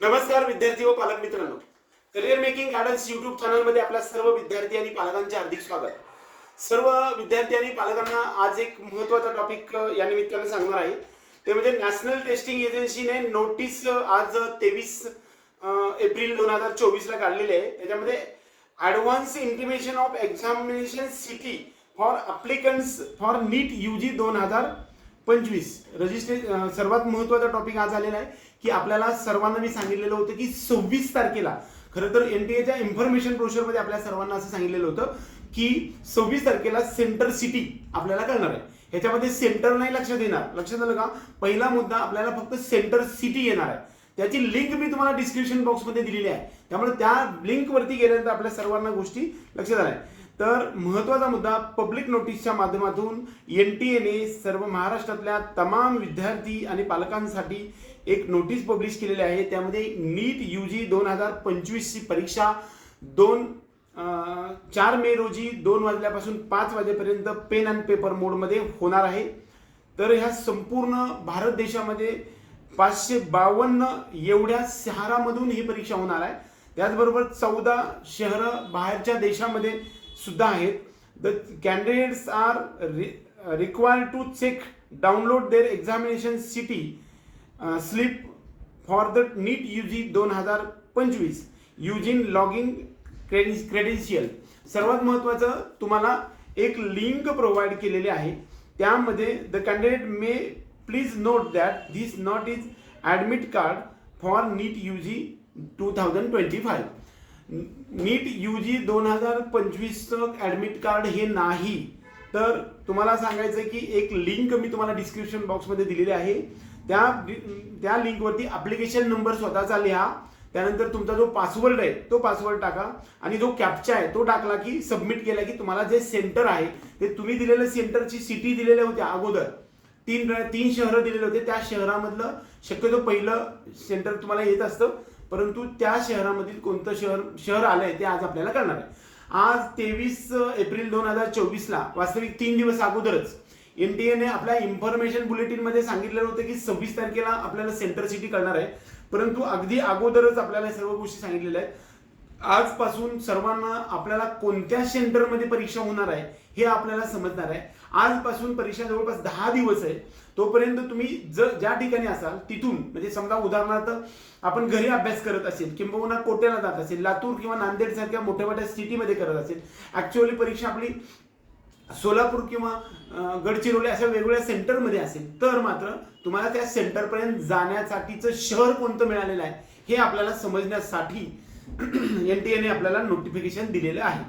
नमस्कार विद्यार्थी व पालक मित्रांनो. करिअर मेकिंग गार्डन्स युट्यूब चॅनलमध्ये आपल्या सर्व विद्यार्थी आणि पालकांचे हार्दिक स्वागत. सर्व विद्यार्थी आणि पालकांना आज एक महत्त्वाचा टॉपिक या निमित्ताने सांगणार आहे. ते म्हणजे नॅशनल टेस्टिंग एजन्सीने नोटीस आज तेवीस एप्रिल दोन हजार चोवीसला काढलेली आहे. त्याच्यामध्ये advance intimation of examination city for applicants for NEET U G दोन हजार पंचवीस. रजिस्ट्रे सर्वात महत्त्वाचा टॉपिक आज आलेला आहे की आपल्याला सर्वांना मी सांगितलेलं होतं की सव्वीस तारखेला खरं तर एनटीएच्या इन्फॉर्मेशन प्रोशर इन्फॉर्मेशन ब्रोशरमध्ये आपल्या सर्वांना असं सांगितलेलं होतं की सव्वीस तारखेला सेंटर सिटी आपल्याला कळणार आहे. ह्याच्यामध्ये सेंटर नाही लक्षात येणार. लक्षात आलं का? पहिला मुद्दा आपल्याला फक्त सेंटर सिटी येणार आहे. त्याची लिंक मी तुम्हाला डिस्क्रिप्शन बॉक्समध्ये दिलेली आहे. त्यामुळे त्या लिंकवरती गेल्यानंतर आपल्या सर्वांना गोष्टी लक्षात आल्या. तर महत्त्वाचा मुद्दा पब्लिक नोटीसच्या माध्यमातून एन टी एने सर्व महाराष्ट्रातल्या तमाम विद्यार्थी आणि पालकांसाठी एक नोटीस पब्लिश केलेली आहे. त्यामध्ये नीट यू जी दोन हजार पंचवीसची परीक्षा दोन चार मे रोजी दोन वाजल्यापासून पाच वाजेपर्यंत पेन अँड पेपर मोडमध्ये होणार आहे. तर ह्या संपूर्ण भारत देशामध्ये पाचशे बावन्न एवढ्या शहरामधून ही परीक्षा होणार आहे. त्याचबरोबर चौदा शहरं बाहेरच्या देशामध्ये सुद्धा आहेत. The candidates are re required to check download their examination city slip for the NEET U G दोन हजार पंचवीस युजिन लॉगिंग क्रेडेन्शियल सर्वात महत्त्वाचं तुम्हाला एक लिंक प्रोव्हाइड केलेली आहे. त्यामध्ये the candidate may please note that this not is admit card for NEET U G two thousand twenty five NEET U G दोन हजार पंचवीसचं ॲडमिट कार्ड हे नाही तर तुम्हाला सांगायचं आहे की एक लिंक मी तुम्हाला डिस्क्रिप्शन बॉक्समध्ये दिलेली आहे. त्या त्या लिंकवरती ॲप्लिकेशन नंबर स्वतःचा लिहा त्यानंतर तुमचा जो पासवर्ड आहे तो पासवर्ड टाका आणि जो कॅप्चा आहे तो टाकला की सबमिट केला की तुम्हाला जे सेंटर आहे ते तुम्ही दिलेल्या सेंटरची सिटी दिलेल्या होत्या अगोदर. तीन तीन शहरं दिलेले होते त्या शहरामधलं शक्यतो पहिलं सेंटर तुम्हाला येत असतं. परंतु त्या शहरामधील कोणतं शहर शहर आलंय ते आज आपल्याला कळणार आहे. आज तेवीस एप्रिल दोन हजार चोवीसला वास्तविक तीन दिवस अगोदरच एन टी एने आपल्या इन्फॉर्मेशन बुलेटिनमध्ये सांगितलेलं होतं की सव्वीस तारखेला आपल्याला सेंटर सिटी करणार आहे. परंतु अगदी अगोदरच आपल्याला सर्व गोष्टी सांगितलेल्या आहेत. आजपासून सर्वांना आपल्याला कोणत्या सेंटरमध्ये परीक्षा होणार आहे हे आपल्याला समजणार आहे. आजपासून परीक्षा जवळपास दहा दिवस आहे. तोपर्यंत तुम्ही जर ज्या ठिकाणी असाल तिथून म्हणजे समजा उदाहरणार्थ आपण घरी अभ्यास करत असेल किंबहुना कोट्याला जात असेल लातूर किंवा नांदेड सारख्या मोठ्या मोठ्या सिटीमध्ये करत असेल ऍक्च्युअली परीक्षा आपली सोलापूर किंवा गडचिरोली अशा वेगवेगळ्या सेंटरमध्ये असेल तर मात्र तुम्हाला त्या सेंटरपर्यंत जाण्यासाठीचं शहर कोणतं मिळालेलं आहे हे आपल्याला समजण्यासाठी एन टी एने आपल्याला नोटिफिकेशन दिलेलं आहे.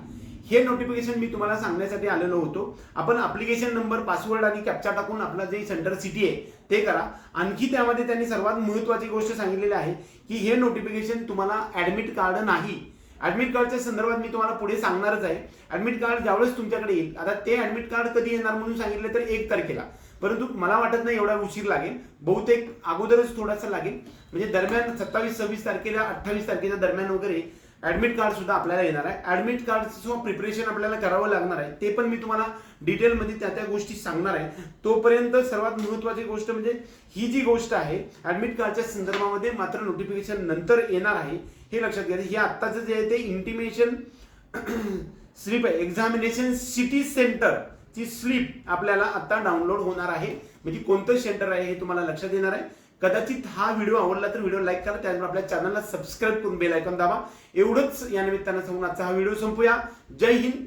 हे नोटिफिकेशन मी तुम्हाला सांगण्यासाठी आलेलो होतो. आपण अप्लिकेशन नंबर पासवर्ड आणि कॅप्चा टाकून आपला जे सेंटर सिटी आहे ते करा. आणखी त्यामध्ये त्यांनी सर्वात महत्वाची गोष्ट सांगितलेली आहे की हे नोटिफिकेशन तुम्हाला ऍडमिट कार्ड नाही. ऍडमिट कार्डच्या संदर्भात मी तुम्हाला पुढे सांगणारच आहे. ऍडमिट कार्ड ज्यावेळेस तुमच्याकडे येईल आता ते ऍडमिट कार्ड कधी येणार म्हणून सांगितलं तर एक तारखेला. परंतु मला वाटत नाही एवढा उशीर लागेल. बहुतेक अगोदरच थोडासा लागेल. म्हणजे दरम्यान सत्तावीस सव्वीस तारखेला अठ्ठावीस तारखेच्या दरम्यान वगैरे ऍडमिट कार्ड सुद्धा आपल्याला येणार आहे. ऍडमिट कार्डचं प्रिपरेशन आपल्याला करावं लागणार आहे. ते पण मी तुम्हाला डिटेलमध्ये त्या त्या गोष्टी सांगणार आहे. तोपर्यंत सर्वात महत्वाची गोष्ट म्हणजे ही जी गोष्ट आहे ऍडमिट कार्डच्या संदर्भामध्ये मात्र नोटिफिकेशन नंतर येणार आहे. हे लक्षात घ्या. हे आत्ताचं जे आहे ते इंटिमेशन स्लिप आहे. एक्झामिनेशन सिटी सेंटर ची स्लिप आपल्याला आता डाउनलोड होणार आहे. म्हणजे कोणतं सेंटर आहे हे तुम्हाला लक्षात येणार आहे. कदाचित हा व्हिडिओ आवडला तर व्हिडिओ लाईक करा त्यानंतर आपल्या चॅनलला सबस्क्राईब करून बेल आयकॉन दाबा. एवढंच या निमित्तानं सांगून आजचा हा व्हिडिओ संपूया. जय हिंद.